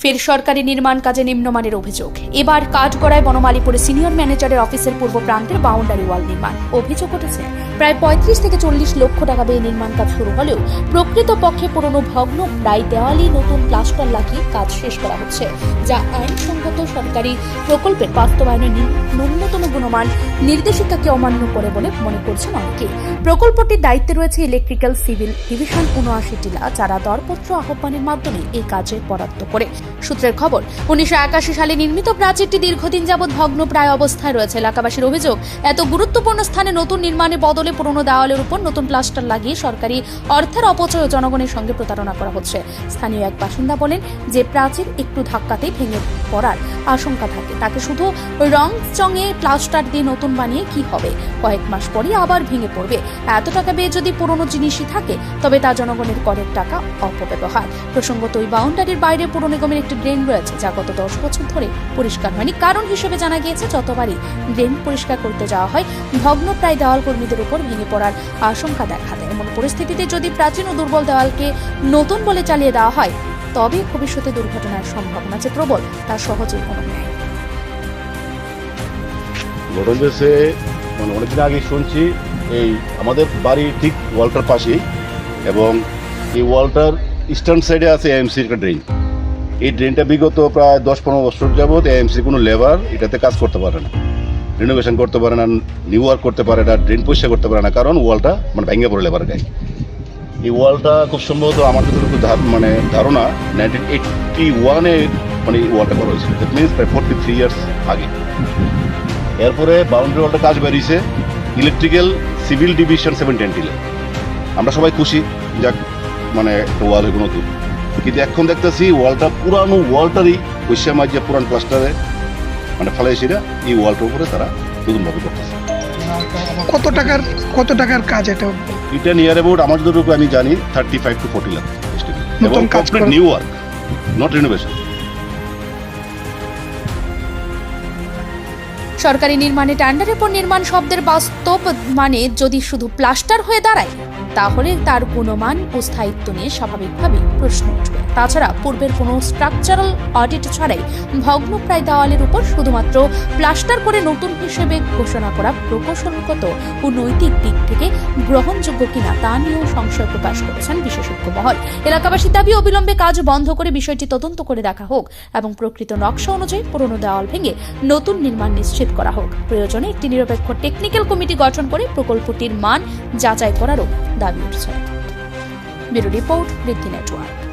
ফের সরকারি নির্মাণ কাজে নিম্নমানের অভিযোগ। এবার কাঠগড়ায় বনমালীপুরে সিনিয়র ম্যানেজারের অফিসের পূর্ব প্রান্তের বাউন্ডারি ওয়াল নির্মাণ। অভিযোগ উঠেছে, প্রায় পঁয়ত্রিশ থেকে চল্লিশ লক্ষ টাকা ব্যয়ে নির্মাণ কাজ শুরু হলেও প্রকৃতপক্ষে পুরনো ভগ্ন, প্রায় দেওয়ালি নতুন প্লাস্টার লাগিয়ে কাজ শেষ করা হচ্ছে, যা আইনসঙ্গত সরকারি প্রকল্পের বাস্তবায়নে ন্যূনতম গুণমান নির্দেশিকাকে অমান্য করে বলে মনে করছেন অনেকেই প্রকল্পটির দায়িত্বে রয়েছে ইলেকট্রিক্যাল, সিভিল ডিভিশন উনআশি টিলা যারা দরপত্র আহ্বানের মাধ্যমে এই কাজে বরাদ্দ করে। সূত্রের খবর, উনিশশো একাশি সালে নির্মিত প্রাচীরটি দীর্ঘদিন যাবৎ ভগ্ন প্রায় অবস্থায় রয়েছে। এলাকাবাসীর অভিযোগ, এত গুরুত্বপূর্ণ স্থানে নতুন নির্মাণে বদলে পুরনো দেওয়ালের উপর নতুন প্লাস্টার লাগিয়ে সরকারি অর্থের অপচয় ও জনগণের সঙ্গে প্রতারণা করা হচ্ছে। স্থানীয় এক বাসিন্দা বলেন, যে প্রাচীর একটু ধাক্কাতেই ভেঙে পড়ার আশঙ্কা থাকে। তাকে শুধু রং চঙে প্লাস্টার দিয়ে নতুন বানিয়ে কি হবে? কয়েক মাস পরই আবার ভেঙে পড়বে। এত টাকা বেয়ে যদি পুরনো জিনিসই থাকে, তবে তা জনগণের করের টাকা অপব্যবহার। প্রসঙ্গত, ওই বাউন্ডারির বাইরে পুর নিগমের একটি ড্রেন রয়েছে, যা গত দশ বছর ধরে পরিষ্কার হয়নি। কারণ হিসেবে জানা গিয়েছে, যতবারই ড্রেন পরিষ্কার করতে যাওয়া হয়, ভগ্ন প্রায় দেওয়াল কর্মীদের উপর ভেঙে পড়ার আশঙ্কা দেখা দেয়। এমন পরিস্থিতিতে যদি প্রাচীন ও দুর্বল দেওয়ালকে নতুন বলে চালিয়ে দেওয়া হয়, তবে ভবিষ্যতে দুর্ঘটনার সম্ভাবনা যে প্রবল, তা সহজেই নেই। ঘটনা মানে অনেকদিন আগে শুনছি, এই আমাদের বাড়ির ঠিক ওয়ালটার পাশেই এবং এই ওয়ালটার ইস্টার্ন সাইডে আছে এএমসির একটা ড্রেন। এই ড্রেনটা বিগত প্রায় দশ পনেরো বছর যাবৎ এএমসির কোনো লেবার এটাতে কাজ করতে পারে না। রিনোভেশন করতে পারে না নিউ ওয়ার্ক করতে পারে না ড্রেন পরিষ্কার করতে পারে না, কারণ ওয়ালটা মানে ভেঙে পড়ে লেবার গায়ে। এই ওয়ালটা খুব সম্ভবত আমার যতটুকু মানে ধারণা নাইনটিন এইটটি ওয়ানে মানে এই ওয়ালটা করা হয়েছিল। দ্যাট মিনস প্রায় ফোর্টি থ্রি ইয়ার্স আগে। এরপরে বাউন্ডারি ওয়ালটা কাজ বেরিয়েছে ইলেকট্রিক্যাল সিভিল ডিভিশন সেভেন টেন্টিলে আমরা সবাই খুশি, যাক মানে একটা ওয়াল এগুলো নতুন কিন্তু এখন দেখতেছি ওয়ালটা পুরানো ওয়ালটারই পয়সা মাঝে পুরান প্লাস্টারে মানে ফেলাইছিরা এই ওয়ালটার উপরে তারা নতুনভাবে করতেছে। কত টাকার কত টাকার কাজ এটা? এটা নিয়ার অ্যাবাউট আমার যতটুকু আমি জানি thirty five to forty lakh এবং কাজ কমপ্লিট করা- নিউ ওয়ার্ক নট রিনোভেশন সরকারি নির্মাণে ট্যান্ডারের পর নির্মাণ শব্দের বাস্তব মানে যদি শুধু প্লাস্টার হয়ে দাঁড়ায় তাহলে তার গুণমান ও স্থায়িত্ব নিয়ে স্বাভাবিকভাবেই প্রশ্ন উঠবে। তাছাড়া পূর্বের কোনো স্ট্রাকচারাল অডিট ছাড়াই ভগ্নপ্রায় দেওয়ালের উপর শুধুমাত্র প্লাস্টার করে নতুন হিসেবে ঘোষণা করা প্রকৌশলগত ও নৈতিক দিক থেকে গ্রহণযোগ্য কিনা তা নিয়েও সংশয় প্রকাশ করেছেন বিশেষজ্ঞ মহল। এলাকাবাসীর দাবি, অবিলম্বে কাজ বন্ধ করে বিষয়টি তদন্ত করে দেখা হোক এবং প্রকৃত নকশা অনুযায়ী পুরনো দেওয়াল ভেঙে নতুন নির্মাণ নিশ্চিত করা হোক। প্রয়োজনে একটি নিরপেক্ষ টেকনিক্যাল কমিটি গঠন করে প্রকল্পটির মান যাচাই করারও দাবি উঠছে। ব্যুরো রিপোর্ট বৃদ্ধি নেটওয়ার্ক।